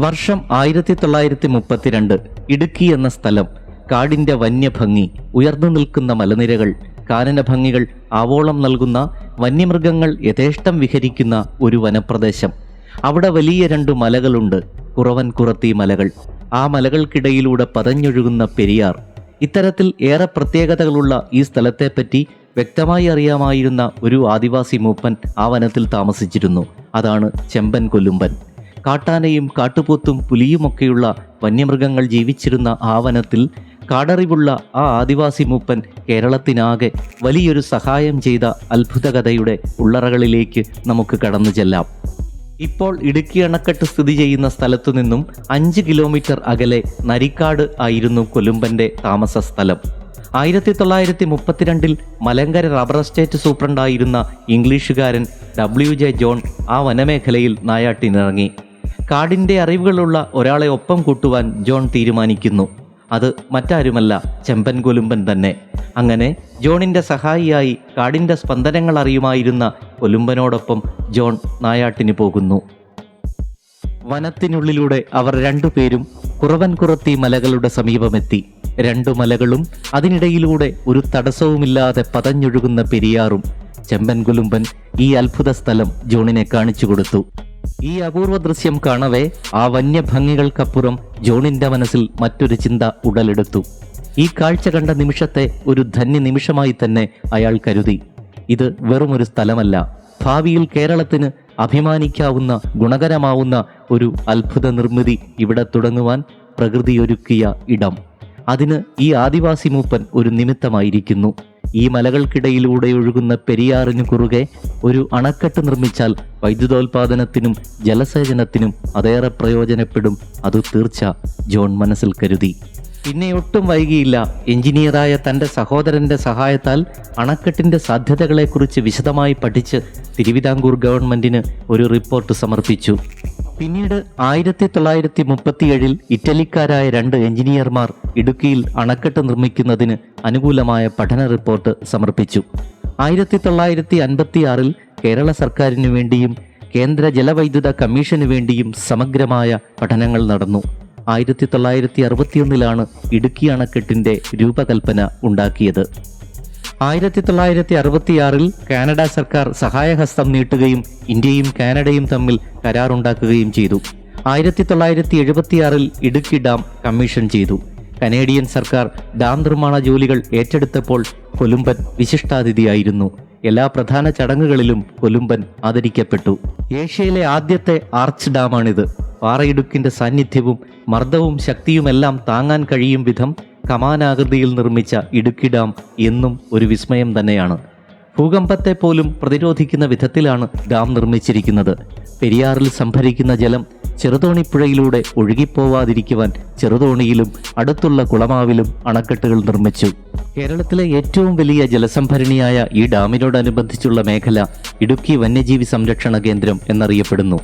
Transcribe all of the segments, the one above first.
വർഷം ആയിരത്തി തൊള്ളായിരത്തി മുപ്പത്തിരണ്ട് ഇടുക്കി എന്ന സ്ഥലം കാടിന്റെ വന്യഭംഗി ഉയർന്നു നിൽക്കുന്ന മലനിരകൾ കാനനഭംഗികൾ ആവോളം നൽകുന്ന വന്യമൃഗങ്ങൾ യഥേഷ്ടം വിഹരിക്കുന്ന ഒരു വനപ്രദേശം. അവിടെ വലിയ രണ്ടു മലകളുണ്ട് കുറവൻ കുറത്തി മലകൾ. ആ മലകൾക്കിടയിലൂടെ പതഞ്ഞൊഴുകുന്ന പെരിയാർ. ഇത്തരത്തിൽ ഏറെ പ്രത്യേകതകളുള്ള ഈ സ്ഥലത്തെപ്പറ്റി വ്യക്തമായി അറിയാമായിരുന്ന ഒരു ആദിവാസി മൂപ്പൻ ആ വനത്തിൽ താമസിച്ചിരുന്നു. അതാണ് ചെമ്പൻ കൊല്ലുമ്പൻ. കാട്ടാനയും കാട്ടുപോത്തും പുലിയുമൊക്കെയുള്ള വന്യമൃഗങ്ങൾ ജീവിച്ചിരുന്ന ആവനത്തിൽ വനത്തിൽ കാടറിവുള്ള ആ ആദിവാസി മൂപ്പൻ കേരളത്തിനാകെ വലിയൊരു സഹായം ചെയ്ത അത്ഭുതകഥയുടെ ഉള്ളറകളിലേക്ക് നമുക്ക് കടന്നു ചെല്ലാം. ഇപ്പോൾ ഇടുക്കി അണക്കെട്ട് സ്ഥിതി ചെയ്യുന്ന സ്ഥലത്തു നിന്നും അഞ്ച് കിലോമീറ്റർ അകലെ നരിക്കാട് ആയിരുന്നു കൊലുമ്പന്റെ താമസ സ്ഥലം. ആയിരത്തി തൊള്ളായിരത്തി മുപ്പത്തിരണ്ടിൽ മലങ്കര റബ്ബർ എസ്റ്റേറ്റ് സൂപ്രണ്ടായിരുന്ന ഇംഗ്ലീഷുകാരൻ ഡബ്ല്യു ജെ ജോൺ ആ വനമേഖലയിൽ നായാട്ടിനിറങ്ങി. കാടിന്റെ അറിവുകളുള്ള ഒരാളെ ഒപ്പം കൂട്ടുവാൻ ജോൺ തീരുമാനിക്കുന്നു. അത് മറ്റാരുമല്ല ചെമ്പൻ കൊലുമ്പൻ തന്നെ. അങ്ങനെ ജോണിന്റെ സഹായിയായി കാടിന്റെ സ്പന്ദനങ്ങൾ അറിയുമായിരുന്ന കൊലുമ്പനോടൊപ്പം ജോൺ നായാട്ടിന് പോകുന്നു. വനത്തിനുള്ളിലൂടെ അവർ രണ്ടുപേരും കുറവൻ കുറത്തി മലകളുടെ സമീപമെത്തി. രണ്ടു മലകളും അതിനിടയിലൂടെ ഒരു തടസ്സവുമില്ലാതെ പതഞ്ഞൊഴുകുന്ന പെരിയാറും ചെമ്പൻ കുലുമ്പൻ ഈ അത്ഭുത സ്ഥലം ജോണിനെ കാണിച്ചു കൊടുത്തു. ഈ അപൂർവ ദൃശ്യം കാണവേ ആ വന്യഭംഗികൾക്കപ്പുറം ജോണിന്റെ മനസ്സിൽ മറ്റൊരു ചിന്ത ഉടലെടുത്തു. ഈ കാഴ്ച കണ്ട നിമിഷത്തെ ഒരു ധന്യ നിമിഷമായി തന്നെ അയാൾ കരുതി. ഇത് വെറുമൊരു സ്ഥലമല്ല. ഭാവിയിൽ കേരളത്തിന് അഭിമാനിക്കാവുന്ന ഗുണകരമാവുന്ന ഒരു അത്ഭുത നിർമ്മിതി ഇവിടെ തുടങ്ങുവാൻ പ്രകൃതിയൊരുക്കിയ ഇടം. അതിന് ഈ ആദിവാസി മൂപ്പൻ ഒരു നിമിത്തമായിരിക്കുന്നു. ഈ മലകൾക്കിടയിലൂടെ ഒഴുകുന്ന പെരിയാറിന് കുറുകെ ഒരു അണക്കെട്ട് നിർമ്മിച്ചാൽ വൈദ്യുതോൽപാദനത്തിനും ജലസേചനത്തിനും അതേറെ പ്രയോജനപ്പെടും. അത് തീർച്ച ജോൺ മനസ്സിൽ കരുതി. പിന്നെ ഒട്ടും വൈകിയില്ല. എഞ്ചിനീയറായ തന്റെ സഹോദരന്റെ സഹായത്താൽ അണക്കെട്ടിന്റെ സാധ്യതകളെക്കുറിച്ച് വിശദമായി പഠിച്ച് തിരുവിതാംകൂർ ഗവൺമെന്റിന് ഒരു റിപ്പോർട്ട് സമർപ്പിച്ചു. പിന്നീട് ആയിരത്തി തൊള്ളായിരത്തി മുപ്പത്തിയേഴിൽ ഇറ്റലിക്കാരായ രണ്ട് എഞ്ചിനീയർമാർ ഇടുക്കിയിൽ അണക്കെട്ട് നിർമ്മിക്കുന്നതിന് അനുകൂലമായ പഠന റിപ്പോർട്ട് സമർപ്പിച്ചു. ആയിരത്തി തൊള്ളായിരത്തി അൻപത്തിയാറിൽ കേരള സർക്കാരിനു വേണ്ടിയും കേന്ദ്ര ജലവൈദ്യുത കമ്മീഷനു വേണ്ടിയും സമഗ്രമായ പഠനങ്ങൾ നടന്നു. ആയിരത്തി തൊള്ളായിരത്തി അറുപത്തിയൊന്നിലാണ് ഇടുക്കി അണക്കെട്ടിന്റെ രൂപകൽപ്പന ഉണ്ടാക്കിയത്. ആയിരത്തി തൊള്ളായിരത്തി അറുപത്തിയാറിൽ കാനഡ സർക്കാർ സഹായഹസ്തം നീട്ടുകയും ഇന്ത്യയും കാനഡയും തമ്മിൽ കരാറുണ്ടാക്കുകയും ചെയ്തു. ആയിരത്തി തൊള്ളായിരത്തി എഴുപത്തിയാറിൽ ഇടുക്കി ഡാം കമ്മീഷൻ ചെയ്തു. കനേഡിയൻ സർക്കാർ ഡാം നിർമ്മാണ ജോലികൾ ഏറ്റെടുത്തപ്പോൾ കൊലുമ്പൻ വിശിഷ്ടാതിഥിയായിരുന്നു. എല്ലാ പ്രധാന ചടങ്ങുകളിലും കൊലുമ്പൻ ആദരിക്കപ്പെട്ടു. ഏഷ്യയിലെ ആദ്യത്തെ ആർച്ച് ഡാമാണിത്. പാറയിടുക്കിന്റെ സാന്നിധ്യവും മർദ്ദവും ശക്തിയുമെല്ലാം താങ്ങാൻ കഴിയും വിധം കമാനാകൃതിയിൽ നിർമ്മിച്ച ഇടുക്കി ഡാം എന്നും ഒരു വിസ്മയം തന്നെയാണ്. ഭൂകമ്പത്തെ പോലും പ്രതിരോധിക്കുന്ന വിധത്തിലാണ് ഡാം നിർമ്മിച്ചിരിക്കുന്നത്. പെരിയാറിൽ സംഭരിക്കുന്ന ജലം ചെറുതോണിപ്പുഴയിലൂടെ ഒഴുകിപ്പോവാതിരിക്കുവാൻ ചെറുതോണിയിലും അടുത്തുള്ള കുളമാവിലും അണക്കെട്ടുകൾ നിർമ്മിച്ചു. കേരളത്തിലെ ഏറ്റവും വലിയ ജലസംഭരണിയായ ഈ ഡാമിനോടനുബന്ധിച്ചുള്ള മേഖല ഇടുക്കി വന്യജീവി സംരക്ഷണ കേന്ദ്രം എന്നറിയപ്പെടുന്നു.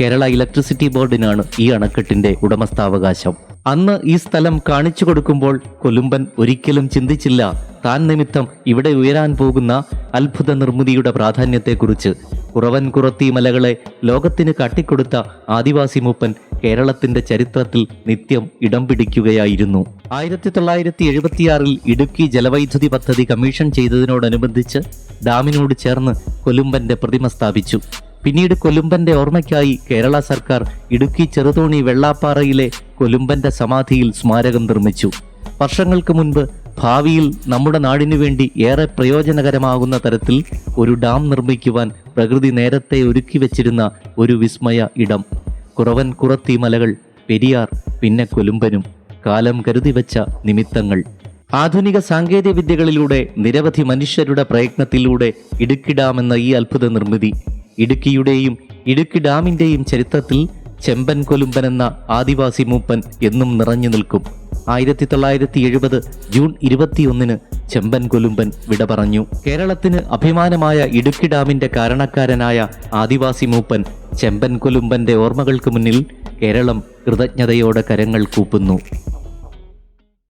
കേരള ഇലക്ട്രിസിറ്റി ബോർഡിനാണ് ഈ അണക്കെട്ടിന്റെ ഉടമസ്ഥാവകാശം. അന്ന് ഈ സ്ഥലം കാണിച്ചു കൊടുക്കുമ്പോൾ കൊലുമ്പൻ ഒരിക്കലും ചിന്തിച്ചില്ല. താൻ നിമിത്തം ഇവിടെ ഉയരാൻ പോകുന്ന അത്ഭുത നിർമ്മിതിയുടെ പ്രാധാന്യത്തെക്കുറിച്ച്. കുറവൻ കുറത്തി മലകളെ ലോകത്തിന് കാട്ടിക്കൊടുത്ത ആദിവാസി മൂപ്പൻ കേരളത്തിന്റെ ചരിത്രത്തിൽ നിത്യം ഇടം പിടിക്കുകയായിരുന്നു. ആയിരത്തി തൊള്ളായിരത്തി എഴുപത്തിയാറിൽ ഇടുക്കി ജലവൈദ്യുതി പദ്ധതി കമ്മീഷൻ ചെയ്തതിനോടനുബന്ധിച്ച് ഡാമിനോട് ചേർന്ന് കൊലുമ്പന്റെ പ്രതിമ സ്ഥാപിച്ചു. പിന്നീട് കൊലുമ്പന്റെ ഓർമ്മയ്ക്കായി കേരള സർക്കാർ ഇടുക്കി ചെറുതോണി വെള്ളാപ്പാറയിലെ കൊലുമ്പന്റെ സമാധിയിൽ സ്മാരകം നിർമ്മിച്ചു. വർഷങ്ങൾക്ക് മുൻപ് ഭാവിയിൽ നമ്മുടെ നാടിനു വേണ്ടി ഏറെ പ്രയോജനകരമാകുന്ന തരത്തിൽ ഒരു ഡാം നിർമ്മിക്കുവാൻ പ്രകൃതി നേരത്തെ ഒരുക്കി വച്ചിരുന്ന ഒരു വിസ്മയ ഇടം. കുറവൻ കുറത്തി മലകൾ പെരിയാർ പിന്നെ കൊലുമ്പനും. കാലം കരുതി വെച്ച നിമിത്തങ്ങൾ. ആധുനിക സാങ്കേതിക വിദ്യകളിലൂടെ നിരവധി മനുഷ്യരുടെ പ്രയത്നത്തിലൂടെ ഇടുക്കി ഡാം എന്ന ഈ അത്ഭുത നിർമ്മിതി ഇടുക്കിയുടെയും ഇടുക്കി ഡാമിന്റെയും ചരിത്രത്തിൽ ചെമ്പൻ കൊലുമ്പൻ എന്ന ആദിവാസി മൂപ്പൻ എന്നും നിറഞ്ഞു നിൽക്കും. ആയിരത്തി തൊള്ളായിരത്തി എഴുപത് ജൂൺ ഇരുപത്തിയൊന്നിന് ചെമ്പൻ കൊലുമ്പൻ വിട പറഞ്ഞു. കേരളത്തിന് അഭിമാനമായ ഇടുക്കി ഡാമിന്റെ കാരണക്കാരനായ ആദിവാസി മൂപ്പൻ ചെമ്പൻ കൊലുമ്പന്റെ ഓർമ്മകൾക്ക് മുന്നിൽ കേരളം കൃതജ്ഞതയോടെ കരങ്ങൾ കൂപ്പുന്നു.